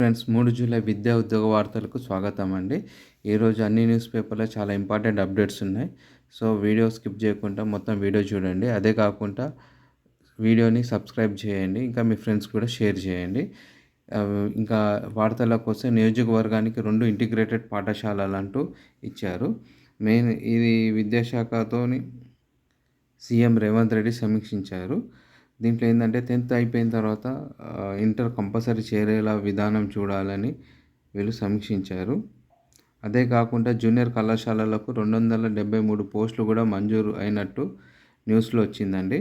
Friends మూడు July విద్యా ఉద్యోగ వార్తలకు స్వాగతం అండి. ఈరోజు అన్ని న్యూస్ పేపర్లో చాలా ఇంపార్టెంట్ అప్డేట్స్ ఉన్నాయి. సో వీడియో స్కిప్ చేయకుండా మొత్తం వీడియో చూడండి. అదే కాకుండా వీడియోని సబ్స్క్రైబ్ చేయండి. ఇంకా మీ ఫ్రెండ్స్ కూడా షేర్ చేయండి. ఇంకా వార్తల కోసం నియోజకవర్గానికి రెండు ఇంటిగ్రేటెడ్ పాఠశాలలు అంటూ ఇచ్చారు. మెయిన్ ఇది విద్యాశాఖతోని సీఎం రేవంత్ రెడ్డి సమీక్షించారు. దీంట్లో ఏంటంటే టెన్త్ అయిపోయిన తర్వాత ఇంటర్ కంపల్సరీ చేరేలా విధానం చూడాలని వీళ్ళు సమీక్షించారు. అదే కాకుండా జూనియర్ కళాశాలలకు రెండు వందల డెబ్బై మూడు పోస్టులు కూడా మంజూరు అయినట్టు న్యూస్లో వచ్చిందండి.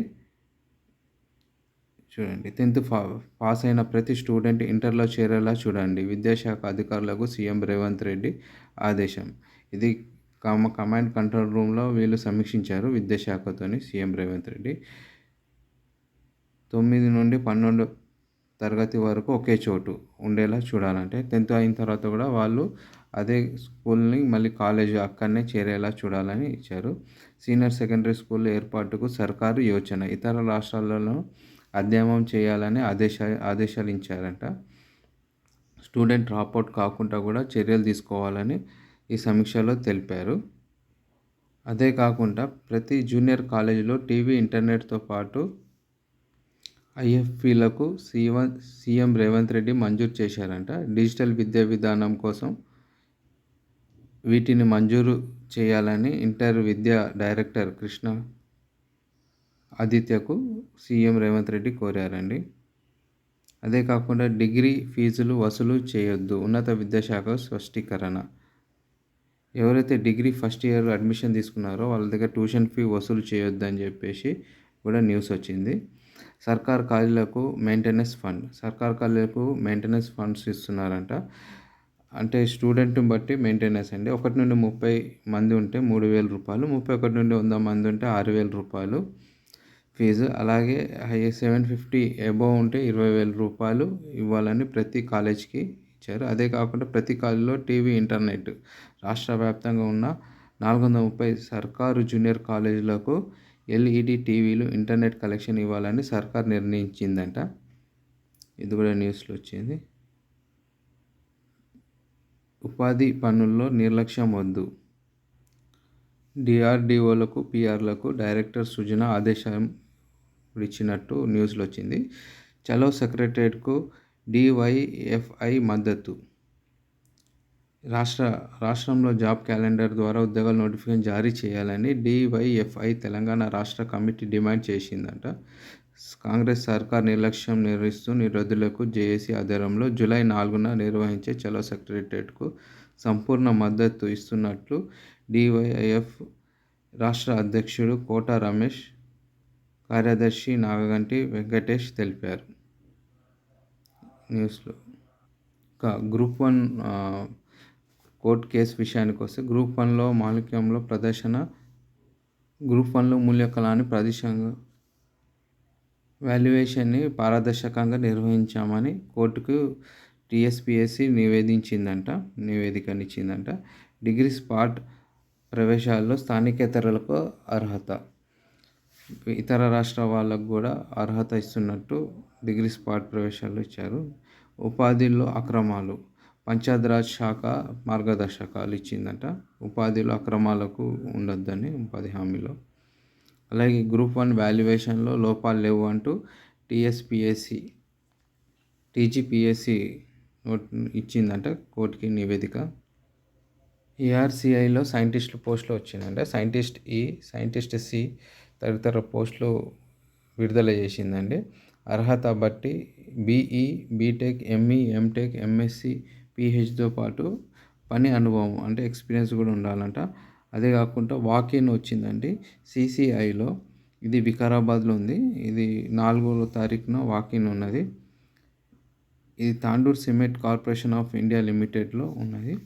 చూడండి టెన్త్ పా పాస్ అయిన ప్రతి స్టూడెంట్ ఇంటర్లో చేరేలా చూడండి. విద్యాశాఖ అధికారులకు సీఎం రేవంత్ రెడ్డి ఆదేశం. ఇది కమ కమాండ్ కంట్రోల్ రూమ్లో వీళ్ళు సమీక్షించారు విద్యాశాఖతోని సీఎం రేవంత్ రెడ్డి. తొమ్మిది నుండి పన్నెండు తరగతి వరకు ఒకే చోటు ఉండేలా చూడాలంటే టెన్త్ అయిన తర్వాత కూడా వాళ్ళు అదే స్కూల్ని మళ్ళీ కాలేజ్ అక్కడనే చేరేలా చూడాలని ఇచ్చారు. సీనియర్ సెకండరీ స్కూల్ ఏర్పాటుకు సర్కారు యోచన. ఇతర రాష్ట్రాలలో అధ్యయనం చేయాలని ఆదేశ ఆదేశాలు ఇచ్చారంట స్టూడెంట్ డ్రాప్అవుట్ కాకుండా కూడా చర్యలు తీసుకోవాలని ఈ సమీక్షలో తెలిపారు. అదే కాకుండా ప్రతి జూనియర్ కాలేజీలో టీవీ ఇంటర్నెట్తో పాటు ఐఎఫ్పిలకు సీఎం సీఎం రేవంత్ రెడ్డి మంజూరు చేశారంట. డిజిటల్ విద్యా విధానం కోసం వీటిని మంజూరు చేయాలని ఇంటర్ విద్యా డైరెక్టర్ కృష్ణ ఆదిత్యకు సీఎం రేవంత్ రెడ్డి కోరారండి. అదే కాకుండా డిగ్రీ ఫీజులు వసూలు చేయొద్దు ఉన్నత విద్యాశాఖ స్పష్టీకరణ. ఎవరైతే డిగ్రీ ఫస్ట్ ఇయర్ అడ్మిషన్ తీసుకున్నారో వాళ్ళ దగ్గర ట్యూషన్ ఫీ వసూలు చేయొద్దు అని చెప్పేసి కూడా న్యూస్ వచ్చింది. సర్కార్ కాలేజీలకు మెయింటెనెన్స్ ఫండ్ సర్కార్ కాలేజీలకు మెయింటెనెన్స్ ఫండ్స్ ఇస్తున్నారంట. అంటే స్టూడెంట్ని బట్టి మెయింటెనెన్స్ అండి. ఒకటి నుండి ముప్పై మంది ఉంటే మూడు వేల రూపాయలు. ముప్పై ఒకటి నుండి వంద మంది ఉంటే ఆరు వేల రూపాయలు ఫీజు. అలాగే హై సెవెన్ ఫిఫ్టీ అబోవ్ ఉంటే ఇరవై వేల రూపాయలు ఇవ్వాలని ప్రతి కాలేజ్కి ఇచ్చారు. అదే కాకుండా ప్రతి కాలేజీలో టీవీ ఇంటర్నెట్ రాష్ట్ర వ్యాప్తంగా ఉన్న నాలుగు వందల ముప్పై సర్కారు జూనియర్ కాలేజీలకు ఎల్ఈడి టీవీలు ఇంటర్నెట్ కలెక్షన్ ఇవ్వాలని సర్కార్ నిర్ణయించిందంట. ఇది కూడా న్యూస్లో వచ్చింది. ఉపాధి పనుల్లో నిర్లక్ష్యం వద్దు. డిఆర్డిఓలకు పిఆర్లకు డైరెక్టర్ సృజన ఆదేశం ఇచ్చినట్టు న్యూస్లో వచ్చింది. చలో సెక్రటరేట్కు డివైఎఫ్ఐ మద్దతు. రాష్ట్ర రాష్ట్రంలో జాబ్ క్యాలెండర్ ద్వారా ఉద్యోగాల నోటిఫికేషన్ జారీ చేయాలని డివైఎఫ్ఐ తెలంగాణ రాష్ట్ర కమిటీ డిమాండ్ చేసిందంట. కాంగ్రెస్ సర్కార్ నిర్లక్ష్యం నిర్వహిస్తూ నిరుద్ధులకు జేఏసీ ఆధ్వర్యంలో జూలై నాలుగున నిర్వహించే చలో సెక్రటరియట్కు సంపూర్ణ మద్దతు ఇస్తున్నట్లు డివైఎఫ్ రాష్ట్ర అధ్యక్షుడు కోట రమేష్ కార్యదర్శి నాగగంటి వెంకటేష్ తెలిపారు. న్యూస్లో ఇంకా గ్రూప్ వన్ కోర్టు కేసు విషయానికి వస్తే గ్రూప్ వన్లో మాలిక్యంలో ప్రదర్శన గ్రూప్ వన్లో మూల్యకలాన్ని ప్రదర్శన వాల్యుయేషన్ని పారదర్శకంగా నిర్వహించామని కోర్టుకు టీఎస్పిఎస్సి నివేదించిందంట నివేదికనిచ్చిందంట. డిగ్రీ స్పాట్ ప్రవేశాల్లో స్థానికేతరులకు అర్హత ఇతర రాష్ట్ర వాళ్ళకు కూడా అర్హత ఇస్తున్నట్టు డిగ్రీ స్పాట్ ప్రవేశాలు ఇచ్చారు. ఉపాధిలో అక్రమాలు పంచాయతీరాజ్ శాఖ మార్గదర్శకాలు ఇచ్చిందంట. ఉపాధిలో అక్రమాలకు ఉండొద్దని ఉపాధి హామీలో. అలాగే గ్రూప్ వన్ వాల్యుయేషన్లో లోపాలు లేవు అంటూ టీఎస్పిఎస్సి టీజీపీఎస్సి నోట్ ఇచ్చిందంట కోర్టుకి నివేదిక. ఏఆర్సిఐలో సైంటిస్ట్ పోస్టులు వచ్చిందంటే. సైంటిస్ట్ ఈ సైంటిస్ట్ సి తదితర పోస్టులు విడుదల చేసిందండి. అర్హత బట్టి BE BTech ME MTech MSc పిహెచ్తో పాటు పని అనుభవం అంటే ఎక్స్పీరియన్స్ కూడా ఉండాలంట. అదే కాకుండా వాకిన్ వచ్చిందండి. సిసిఐలో ఇది వికారాబాద్లో ఉంది. ఇది నాలుగో తారీఖున వాకిన్ ఉన్నది. ఇది Tandur cement corporation of India లిమిటెడ్లో ఉన్నది.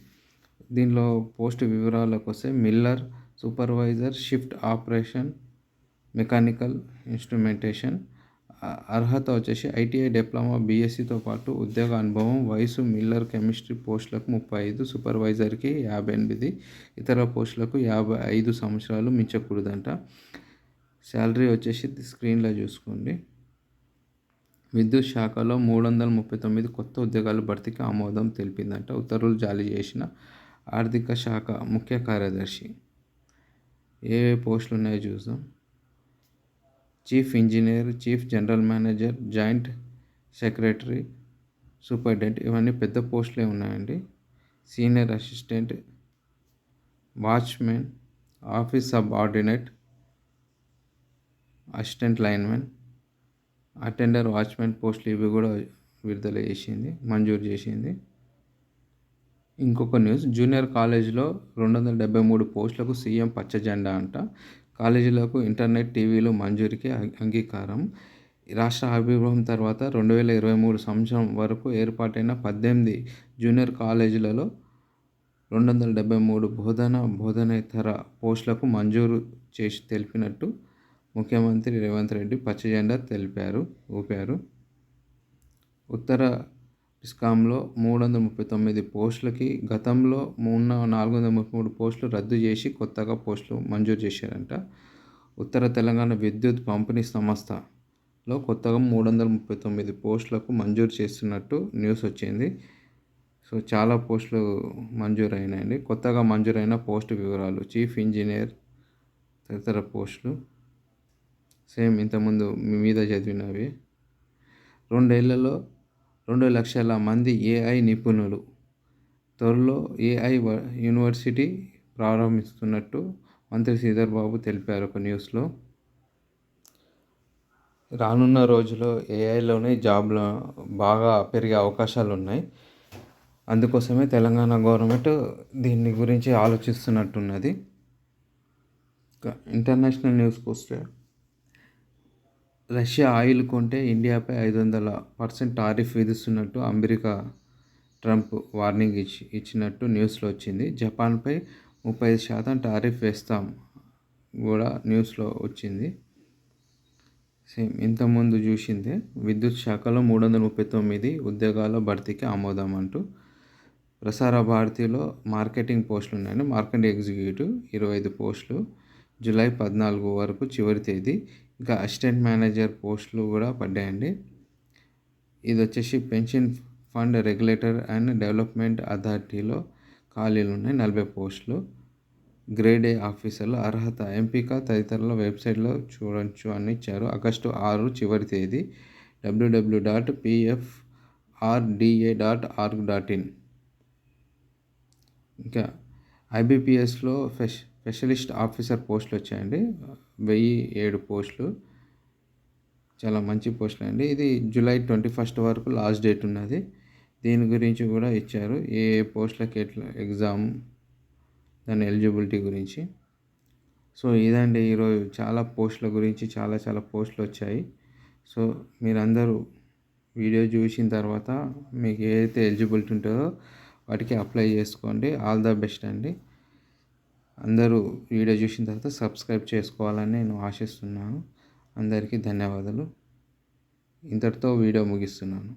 దీనిలో పోస్ట్ వివరాలకు వస్తే miller supervisor shift operation mechanical instrumentation అర్హత వచ్చేసి ఐటీఐ డిప్లొమా బీఎస్సీతో పాటు ఉద్యోగ అనుభవం వయసు మిల్లర్ కెమిస్ట్రీ పోస్టులకు ముప్పై ఐదు సూపర్వైజర్కి యాభై ఎనిమిది ఇతర పోస్టులకు యాభై ఐదు సంవత్సరాలు మించకూడదంట. శాలరీ వచ్చేసి స్క్రీన్లో చూసుకోండి. విద్యుత్ శాఖలో మూడు వందల ముప్పై తొమ్మిది కొత్త ఉద్యోగాలు భర్తీకి ఆమోదం తెలిపిందంట. ఉత్తర్వులు జారీ చేసిన ఆర్థిక శాఖ ముఖ్య కార్యదర్శి. ఏ ఏ పోస్టులు ఉన్నాయో చూద్దాం. Chief engineer chief general manager joint secretary superintendent ఇవన్నీ పెద్ద పోస్టులే ఉన్నాయండి. Senior assistant watchmen office subordinate assistant linemen attender watchmen పోస్టులు ఇవి కూడా విడుదల చేసింది మంజూరు చేసింది. ఇంకొక న్యూస్ జూనియర్ కాలేజీలో రెండు వందల డెబ్బై మూడు పోస్టులకు సీఎం పచ్చ జెండా అంట. కాలేజీలకు ఇంటర్నెట్ టీవీలు మంజూరికి అంగీకారం. రాష్ట్ర ఆవిర్భావం తర్వాత రెండు వేల ఇరవై మూడు సంవత్సరం వరకు ఏర్పాటైన పద్దెనిమిది జూనియర్ కాలేజీలలో రెండు వందల డెబ్బై మూడు బోధన బోధనేతర పోస్టులకు మంజూరు చేసి తెలిపినట్టు ముఖ్యమంత్రి రేవంత్ రెడ్డి పచ్చ జెండా తెలిపారు ఊపారు. ఉత్తర డిస్కామ్లో మూడు వందల ముప్పై తొమ్మిది పోస్టులకి గతంలో ఉన్న నాలుగు వందల ముప్పై మూడు పోస్టులు రద్దు చేసి కొత్తగా పోస్టులు మంజూరు చేశారంట. ఉత్తర తెలంగాణ విద్యుత్ పంపిణీ సంస్థలో కొత్తగా మూడు వందల ముప్పై తొమ్మిది పోస్టులకు మంజూరు చేస్తున్నట్టు న్యూస్ వచ్చింది. సో చాలా పోస్టులు మంజూరు అయినాయండి కొత్తగా మంజూరైన పోస్టు వివరాలు చీఫ్ ఇంజనీర్ తదితర పోస్టులు. సేమ్ ఇంతకుముందు మీ మీద చదివినవి. రెండేళ్ళలో రెండు లక్షల మంది ఏఐ నిపుణులు. త్వరలో ఏఐ యూనివర్సిటీ ప్రారంభిస్తున్నట్టు మంత్రి శ్రీధర్ బాబు తెలిపారు ఒక న్యూస్లో. రానున్న రోజుల్లో ఏఐలోనే జాబ్లు బాగా పెరిగే అవకాశాలు ఉన్నాయి అందుకోసమే తెలంగాణ గవర్నమెంట్ దీని గురించి ఆలోచిస్తున్నట్టున్నది. ఇంటర్నేషనల్ న్యూస్కి వస్తే రష్యా ఆయిల్ కొంటే ఇండియాపై ఐదు వందల పర్సెంట్ టారిఫ్ విధిస్తున్నట్టు అమెరికా ట్రంప్ వార్నింగ్ ఇచ్చి ఇచ్చినట్టు న్యూస్లో వచ్చింది. జపాన్పై ముప్పై ఐదు శాతం టారిఫ్ వేస్తాం కూడా న్యూస్లో వచ్చింది. సేమ్ ఇంతకుముందు చూసిందే విద్యుత్ శాఖలో మూడు వందల ముప్పై తొమ్మిది ఉద్యోగాల భర్తీకి ఆమోదం అంటూ ప్రసార భారతిలో మార్కెటింగ్ పోస్టులు ఉన్నాయండి మార్కెటింగ్ ఎగ్జిక్యూటివ్ ఇరవై ఐదు పోస్టులు జూలై పద్నాలుగు వరకు చివరి తేదీ ఇంకా అసిస్టెంట్ మేనేజర్ పోస్టులు కూడా పడ్డాయండి. ఇది వచ్చేసి pension fund regulator and development అథారిటీలో ఖాళీలు ఉన్నాయి నలభై పోస్టులు. గ్రేడ్ ఏ ఆఫీసర్లు అర్హత ఎంపిక తదితరుల వెబ్సైట్లో చూడవచ్చు అని ఇచ్చారు. ఆగస్టు ఆరు చివరి తేదీ WW dot PF RDA dot org dot in ఇంకా ఐబీపీఎస్లో ఫెష్ స్పెషలిస్ట్ ఆఫీసర్ పోస్టులు వచ్చాయండి. వెయ్యి ఏడు పోస్టులు. చాలా మంచి పోస్టులు అండి. ఇది జూలై ట్వంటీ ఫస్ట్ వరకు లాస్ట్ డేట్ ఉన్నది. దీని గురించి కూడా ఇచ్చారు. ఏ పోస్టులకి ఎట్లా ఎగ్జామ్ దాని ఎలిజిబిలిటీ గురించి. సో ఇదండి ఈరోజు చాలా పోస్టుల గురించి చాలా చాలా పోస్టులు వచ్చాయి. సో మీరందరూ వీడియో చూసిన తర్వాత మీకు ఏదైతే ఎలిజిబిలిటీ ఉంటుందో వాటికి అప్లై చేసుకోండి. ఆల్ ద బెస్ట్ అండి. అందరూ వీడియో చూసిన తర్వాత సబ్స్క్రైబ్ చేసుకోవాలని నేను ఆశిస్తున్నాను. అందరికీ ధన్యవాదాలు. ఇంతటితో వీడియో ముగిస్తున్నాను.